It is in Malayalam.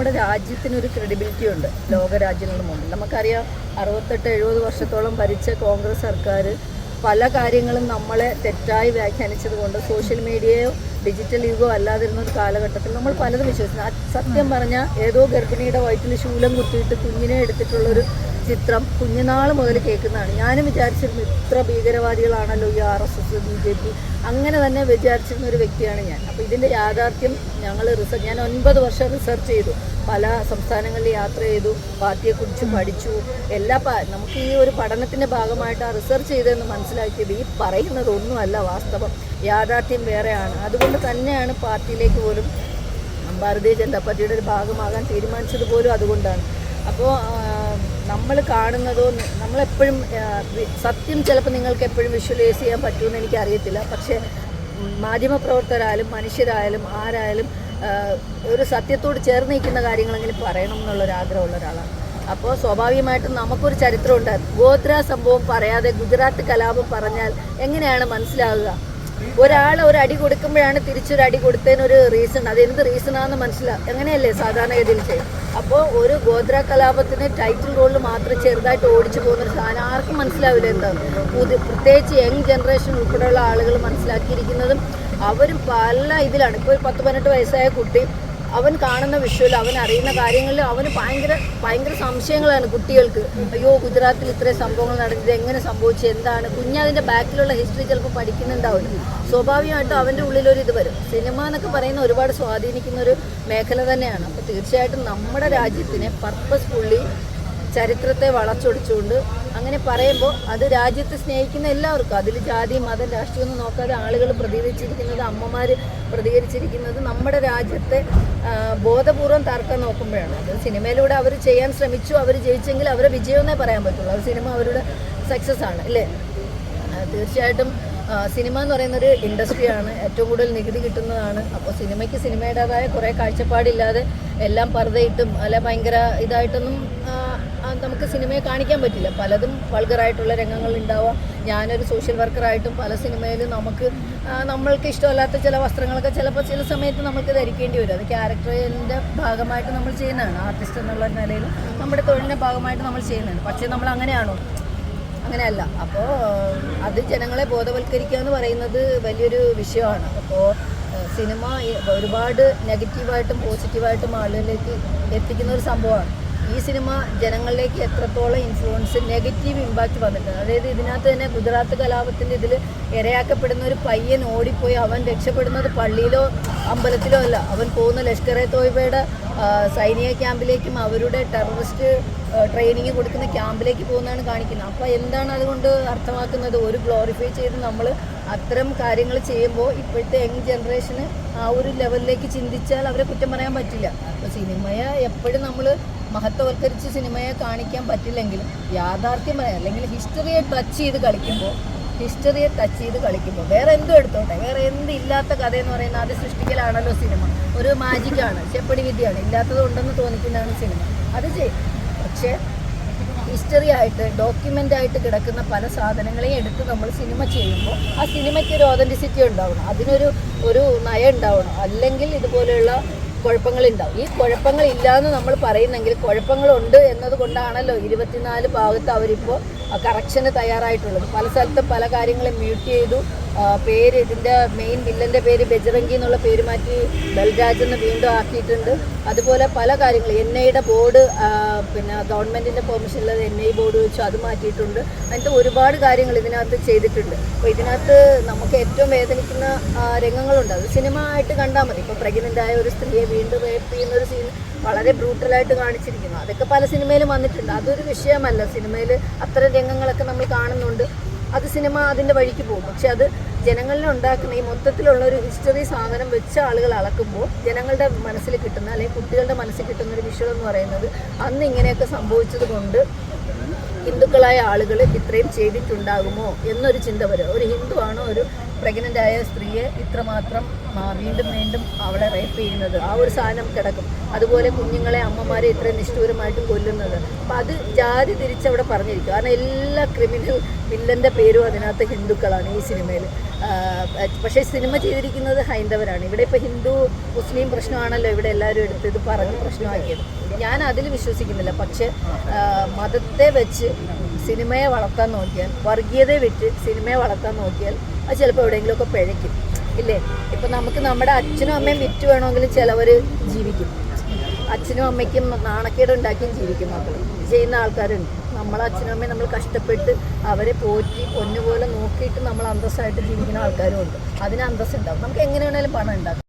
നമ്മുടെ രാജ്യത്തിനൊരു ക്രെഡിബിലിറ്റി ഉണ്ട്. ലോക രാജ്യങ്ങളുടെ മുമ്പിൽ നമുക്കറിയാം അറുപത്തെട്ട് എഴുപത് വർഷത്തോളം ഭരിച്ച കോൺഗ്രസ് സർക്കാർ പല കാര്യങ്ങളും നമ്മളെ തെറ്റായി വ്യാഖ്യാനിച്ചത് കൊണ്ട് സോഷ്യൽ മീഡിയയോ ഡിജിറ്റൽ യുഗോ അല്ലാതിരുന്ന ഒരു കാലഘട്ടത്തിൽ നമ്മൾ പലതും വിശ്വസിക്കുന്നു. സത്യം പറഞ്ഞാൽ ഏതോ ഗർഭിണിയുടെ വയറ്റിൽ ശൂലം കുത്തിയിട്ട് കുഞ്ഞിനെ എടുത്തിട്ടുള്ളൊരു ചിത്രം കുഞ്ഞുനാൾ മുതൽ കേൾക്കുന്നതാണ്. ഞാനും വിചാരിച്ചിരുന്നു ഇത്ര ഭീകരവാദികളാണല്ലോ ഈ R S S B J P അങ്ങനെ തന്നെ വിചാരിച്ചിരുന്ന ഒരു വ്യക്തിയാണ് ഞാൻ. അപ്പോൾ ഇതിന്റെ യാഥാർത്ഥ്യം ഞങ്ങൾ റിസർച്ച് ഞാൻ ഒൻപത് വർഷം റിസർച്ച് ചെയ്തു. പല സംസ്ഥാനങ്ങളിൽ യാത്ര ചെയ്തു പാർട്ടിയെക്കുറിച്ച് പഠിച്ചു. എല്ലാ നമുക്ക് ഈ ഒരു പഠനത്തിന്റെ ഭാഗമായിട്ട് ആ റിസർച്ച് ചെയ്തതെന്ന് മനസ്സിലാക്കിയത് ഈ പറയുന്നതൊന്നുമല്ല വാസ്തവം. യാഥാർത്ഥ്യം വേറെയാണ്. അതുകൊണ്ട് തന്നെയാണ് പാർട്ടിയിലേക്ക് പോലും ഭാരതീയ ജനതാ പാർട്ടിയുടെ ഒരു ഭാഗമാകാൻ തീരുമാനിച്ചത് പോലും അതുകൊണ്ടാണ്. അപ്പോൾ നമ്മൾ കാണുന്നതോ നമ്മളെപ്പോഴും സത്യം ചിലപ്പോൾ നിങ്ങൾക്ക് എപ്പോഴും വിഷ്വലൈസ് ചെയ്യാൻ പറ്റുമെന്ന് എനിക്കറിയത്തില്ല. പക്ഷേ മാധ്യമപ്രവർത്തകരായാലും മനുഷ്യരായാലും ആരായാലും ഒരു സത്യത്തോട് ചേർന്ന് നിൽക്കുന്ന കാര്യങ്ങളെങ്കിലും പറയണം എന്നുള്ളൊരാഗ്രഹമുള്ള ഒരാളാണ്. അപ്പോൾ സ്വാഭാവികമായിട്ടും നമുക്കൊരു ചരിത്രമുണ്ട്. ഗോത്ര സംഭവം പറയാതെ ഗുജറാത്ത് കലാപം പറഞ്ഞാൽ എങ്ങനെയാണ് മനസ്സിലാവുക ഒരാൾ ഒരു അടി കൊടുക്കുമ്പോഴാണ് തിരിച്ചൊരു അടി കൊടുത്തതിനൊരു റീസൺ അതെന്ത് റീസൺ റീസണാന്ന് മനസ്സിലാവും എങ്ങനെയല്ലേ സാധാരണഗതിയിൽ ചെയ്യും അപ്പോൾ ഒരു ഗോത്ര കലാപത്തിന് ടൈറ്റിൽ റോളിൽ മാത്രം ചെറുതായിട്ട് ഓടിച്ചു പോകുന്ന ഒരു സാധനം ആർക്കും മനസ്സിലാവില്ല എന്താണ് പ്രത്യേകിച്ച് യങ് ജനറേഷൻ ഉൾപ്പെടെയുള്ള ആളുകൾ മനസ്സിലാക്കിയിരിക്കുന്നതും അവരും പല ഇതിലാണ്. ഇപ്പോൾ ഒരു പത്ത് പതിനെട്ട് വയസ്സായ കുട്ടി അവൻ കാണുന്ന വിഷ്വൽ അവൻ അറിയുന്ന കാര്യങ്ങളിൽ അവന് ഭയങ്കര ഭയങ്കര സംശയങ്ങളാണ് കുട്ടികൾക്ക്. അയ്യോ ഗുജറാത്തിൽ ഇത്രയും സംഭവങ്ങൾ നടന്നത് എങ്ങനെ സംഭവിച്ചു എന്താണ്? കുഞ്ഞതിന്റെ ബാക്കിലുള്ള ഹിസ്റ്ററി ചിലപ്പോൾ പഠിക്കുന്നുണ്ടാവില്ല സ്വാഭാവികമായിട്ടും അവന്റെ ഉള്ളിലൊരു ഇത് വരും. സിനിമ എന്നൊക്കെ പറയുന്ന ഒരുപാട് സ്വാധീനിക്കുന്ന ഒരു മേഖല തന്നെയാണ്. അപ്പോൾ തീർച്ചയായിട്ടും നമ്മുടെ രാജ്യത്തിനെ പർപ്പസ്ഫുള്ളി ചരിത്രത്തെ വളച്ചൊടിച്ചുകൊണ്ട് അങ്ങനെ പറയുമ്പോൾ അത് രാജ്യത്തെ സ്നേഹിക്കുന്ന എല്ലാവർക്കും. അതിൽ ജാതി മതം രാഷ്ട്രീയമൊന്നും നോക്കാതെ ആളുകൾ പ്രതികരിച്ചിരിക്കുന്നത് അമ്മമാർ പ്രതികരിച്ചിരിക്കുന്നത് നമ്മുടെ രാജ്യത്തെ ബോധപൂർവം തർക്കം നോക്കുമ്പോഴാണ്. അത് സിനിമയിലൂടെ അവർ ചെയ്യാൻ ശ്രമിച്ചു അവർ ജയിച്ചെങ്കിൽ അവരെ വിജയമെന്നേ പറയാൻ പറ്റുള്ളൂ. അവർ സിനിമ അവരുടെ സക്സസ് ആണ് അല്ലേ? തീർച്ചയായിട്ടും സിനിമ എന്ന് പറയുന്നൊരു ഇൻഡസ്ട്രിയാണ് ഏറ്റവും കൂടുതൽ നികുതി കിട്ടുന്നതാണ്. അപ്പോൾ സിനിമയ്ക്ക് സിനിമയുടേതായ കുറേ കാഴ്ചപ്പാടില്ലാതെ എല്ലാം പർദ്ദയിട്ടും അല്ല ഭയങ്കര ഇതായിട്ടൊന്നും നമുക്ക് സിനിമയെ കാണിക്കാൻ പറ്റില്ല. പലതും വൾഗറായിട്ടുള്ള രംഗങ്ങൾ ഉണ്ടാവാം ഞാനൊരു സോഷ്യൽ വർക്കറായിട്ടും പല സിനിമയിലും നമുക്ക് നമ്മൾക്ക് ഇഷ്ടമല്ലാത്ത ചില വസ്ത്രങ്ങളൊക്കെ ചിലപ്പോൾ ചില സമയത്ത് നമുക്ക് ധരിക്കേണ്ടി വരും. അത് ക്യാരക്ടറിന്റെ ഭാഗമായിട്ട് നമ്മൾ ചെയ്യുന്നതാണ്. ആർട്ടിസ്റ്റ് എന്നുള്ള നിലയിൽ നമ്മുടെ തൊഴിലിന്റെ ഭാഗമായിട്ട് നമ്മൾ ചെയ്യുന്നതാണ്. പക്ഷേ നമ്മൾ അങ്ങനെയാണോ? അങ്ങനെയല്ല. അപ്പോൾ അത് ജനങ്ങളെ ബോധവൽക്കരിക്കുക എന്ന് പറയുന്നത് വലിയൊരു വിഷയമാണ്. അപ്പോൾ സിനിമ ഒരുപാട് നെഗറ്റീവായിട്ടും പോസിറ്റീവായിട്ടും ആളുകളിലേക്ക് എത്തിക്കുന്ന ഒരു സംഭവമാണ്. ഈ സിനിമ ജനങ്ങളിലേക്ക് എത്രത്തോളം ഇൻഫ്ലുവൻസ് നെഗറ്റീവ് ഇമ്പാക്റ്റ് വന്നിട്ടുണ്ട്. അതായത് ഇതിനകത്ത് തന്നെ ഗുജറാത്ത് കലാപത്തിന്റെ ഇതിൽ ഇരയാക്കപ്പെടുന്ന ഒരു പയ്യൻ ഓടിപ്പോയി അവൻ രക്ഷപ്പെടുന്നത് പള്ളിയിലോ അമ്പലത്തിലോ അല്ല. അവൻ പോകുന്ന ലഷ്കർ എ തോയ്ബയുടെ സൈനിക ക്യാമ്പിലേക്കും അവരുടെ ടെററിസ്റ്റ് ട്രെയിനിങ് കൊടുക്കുന്ന ക്യാമ്പിലേക്ക് പോകുന്നതാണ് കാണിക്കുന്നത്. അപ്പോൾ എന്താണ് അതുകൊണ്ട് അർത്ഥമാക്കുന്നത്? ഒരു ഗ്ലോറിഫൈ ചെയ്ത് നമ്മൾ അത്തരം കാര്യങ്ങൾ ചെയ്യുമ്പോൾ ഇപ്പോഴത്തെ യങ് ജനറേഷന് ആ ഒരു ലെവലിലേക്ക് ചിന്തിച്ചാൽ അവരെ കുറ്റം പറയാൻ പറ്റില്ല. അപ്പോൾ സിനിമയെ എപ്പോഴും നമ്മൾ മഹത്വവൽക്കരിച്ച് സിനിമയെ കാണിക്കാൻ പറ്റില്ലെങ്കിലും യാഥാർത്ഥ്യം അല്ലെങ്കിൽ ഹിസ്റ്ററിയെ ടച്ച് ചെയ്ത് കളിക്കുമ്പോൾ ഹിസ്റ്ററിയെ ടച്ച് ചെയ്ത് കളിക്കുമ്പോൾ വേറെ എന്തും എടുത്തോട്ടെ? വേറെ എന്ത് ഇല്ലാത്ത കഥ എന്ന് പറയുന്നത് അത് സൃഷ്ടിക്കലാണല്ലോ സിനിമ. ഒരു മാജിക്കാണ് ചെപ്പടി വിദ്യയാണ്. ഇല്ലാത്തത് ഉണ്ടെന്ന് തോന്നിക്കുന്നതാണ് സിനിമ. അത് ചെയ്യും പക്ഷേ ഹിസ്റ്ററി ആയിട്ട് ഡോക്യുമെന്റ് ആയിട്ട് കിടക്കുന്ന പല സാധനങ്ങളെയും എടുത്ത് നമ്മൾ സിനിമ ചെയ്യുമ്പോൾ ആ സിനിമയ്ക്ക് ഒരു ഓതന്റിസിറ്റി ഉണ്ടാവണം. അതിനൊരു ഒരു നയം ഉണ്ടാവണം. അല്ലെങ്കിൽ ഇതുപോലെയുള്ള കുഴപ്പങ്ങളുണ്ടാവും ഈ കുഴപ്പങ്ങൾ ഇല്ലാന്ന് നമ്മൾ പറയുന്നെങ്കിൽ കുഴപ്പങ്ങളുണ്ട് എന്നതുകൊണ്ടാണല്ലോ ഇരുപത്തിനാല് ഭാഗത്ത് അവരിപ്പോൾ കറക്ഷന് തയ്യാറായിട്ടുള്ളത്. പല സ്ഥലത്തും പല കാര്യങ്ങളും മ്യൂട്ട് ചെയ്തു പേര് ഇതിന്റെ മെയിൻ വില്ലന്റെ പേര് ബജറംഗി എന്നുള്ള പേര് മാറ്റി ബൽരാജ് എന്ന് വീണ്ടും ആക്കിയിട്ടുണ്ട്. അതുപോലെ പല കാര്യങ്ങൾ എൻ ഐയുടെ ബോർഡ് പിന്നെ ഗവൺമെന്റിന്റെ പെർമിഷനിലത് എൻ ഐ ബോർഡ് വെച്ചു അത് മാറ്റിയിട്ടുണ്ട്. അങ്ങനത്തെ ഒരുപാട് കാര്യങ്ങൾ ഇതിനകത്ത് ചെയ്തിട്ടുണ്ട്. അപ്പോൾ ഇതിനകത്ത് നമുക്ക് ഏറ്റവും വേദനിക്കുന്ന രംഗങ്ങളുണ്ട്. അത് സിനിമ ആയിട്ട് കണ്ടാൽ മതി. ഇപ്പോൾ പ്രഗ്നന്റ് ആയ ഒരു സ്ത്രീയെ വീണ്ടും റേപ്പ് ചെയ്യുന്ന ഒരു സീൻ വളരെ ബ്രൂട്ടലായിട്ട് കാണിച്ചിരിക്കുന്നു. അതൊക്കെ പല സിനിമയിലും വന്നിട്ടുണ്ട്. അതൊരു വിഷയമല്ല. സിനിമയിൽ അത്തരം രംഗങ്ങളൊക്കെ നമ്മൾ കാണുന്നുണ്ട്. അത് സിനിമ അതിന്റെ വഴിക്ക് പോകും. പക്ഷെ അത് ജനങ്ങളിൽ ഉണ്ടാക്കുന്ന ഈ മൊത്തത്തിലുള്ള ഒരു ഹിസ്റ്ററി സാധനം വെച്ച ആളുകൾ അളക്കുമ്പോൾ ജനങ്ങളുടെ മനസ്സിൽ കിട്ടുന്ന അല്ലെങ്കിൽ കുട്ടികളുടെ മനസ്സിൽ കിട്ടുന്ന ഒരു വിഷയം എന്ന് പറയുന്നത് അന്ന് ഇങ്ങനെയൊക്കെ സംഭവിച്ചത് കൊണ്ട് ഹിന്ദുക്കളായ ആളുകൾ ഇത്രയും ചെയ്തിട്ടുണ്ടാകുമോ എന്നൊരു ചിന്ത വരും. ഒരു ഹിന്ദു ആണോ ഒരു പ്രഗ്നന്റ് ആയ സ്ത്രീയെ ഇത്രമാത്രം വീണ്ടും വീണ്ടും അവളെ റേപ്പ് ചെയ്യുന്നത്. ആ ഒരു സാധനം കിടക്കും. അതുപോലെ കുഞ്ഞുങ്ങളെ അമ്മമാരെ ഇത്ര നിഷ്ഠൂരമായിട്ട് കൊല്ലുന്നത്. അപ്പം അത് ജാതി തിരിച്ചവിടെ പറഞ്ഞിരിക്കും. കാരണം എല്ലാ ക്രിമിനൽ വില്ലന്റെ പേരും അതിനകത്ത് ഹിന്ദുക്കളാണ് ഈ സിനിമയിൽ പക്ഷേ സിനിമ ചെയ്തിരിക്കുന്നത് ഹൈന്ദവരാണ്. ഇവിടെ ഇപ്പോൾ ഹിന്ദു മുസ്ലിം പ്രശ്നമാണല്ലോ ഇവിടെ എല്ലാവരും എടുത്ത് ഇത് പറഞ്ഞ് പ്രശ്നമാക്കിയത്. ഞാൻ അതിൽ വിശ്വസിക്കുന്നില്ല. പക്ഷേ മതത്തെ വെച്ച് സിനിമയെ വളർത്താൻ നോക്കിയാൽ വർഗീയതയെ വിറ്റ് സിനിമയെ വളർത്താൻ നോക്കിയാൽ അത് ചിലപ്പോൾ എവിടെയെങ്കിലുമൊക്കെ പിഴയ്ക്കും. ഇല്ലേ? ഇപ്പം നമുക്ക് നമ്മുടെ അച്ഛനും അമ്മയും വിറ്റ് വേണമെങ്കിൽ ചിലവർ ജീവിക്കും. അച്ഛനും അമ്മയ്ക്കും നാണക്കേട് ഉണ്ടാക്കിയും ജീവിക്കും മക്കൾ ചെയ്യുന്ന ആൾക്കാരുണ്ട്. നമ്മളെ അച്ഛനും അമ്മയും നമ്മൾ കഷ്ടപ്പെട്ട് അവരെ പോറ്റി പൊന്നുപോലെ നോക്കിയിട്ട് നമ്മൾ അന്തസ്സായിട്ട് ജീവിക്കുന്ന ആൾക്കാരും ഉണ്ട്. അതിന് അന്തസ്സുണ്ടാവും. നമുക്ക് എങ്ങനെ വേണേലും പണം ഉണ്ടാക്കാം.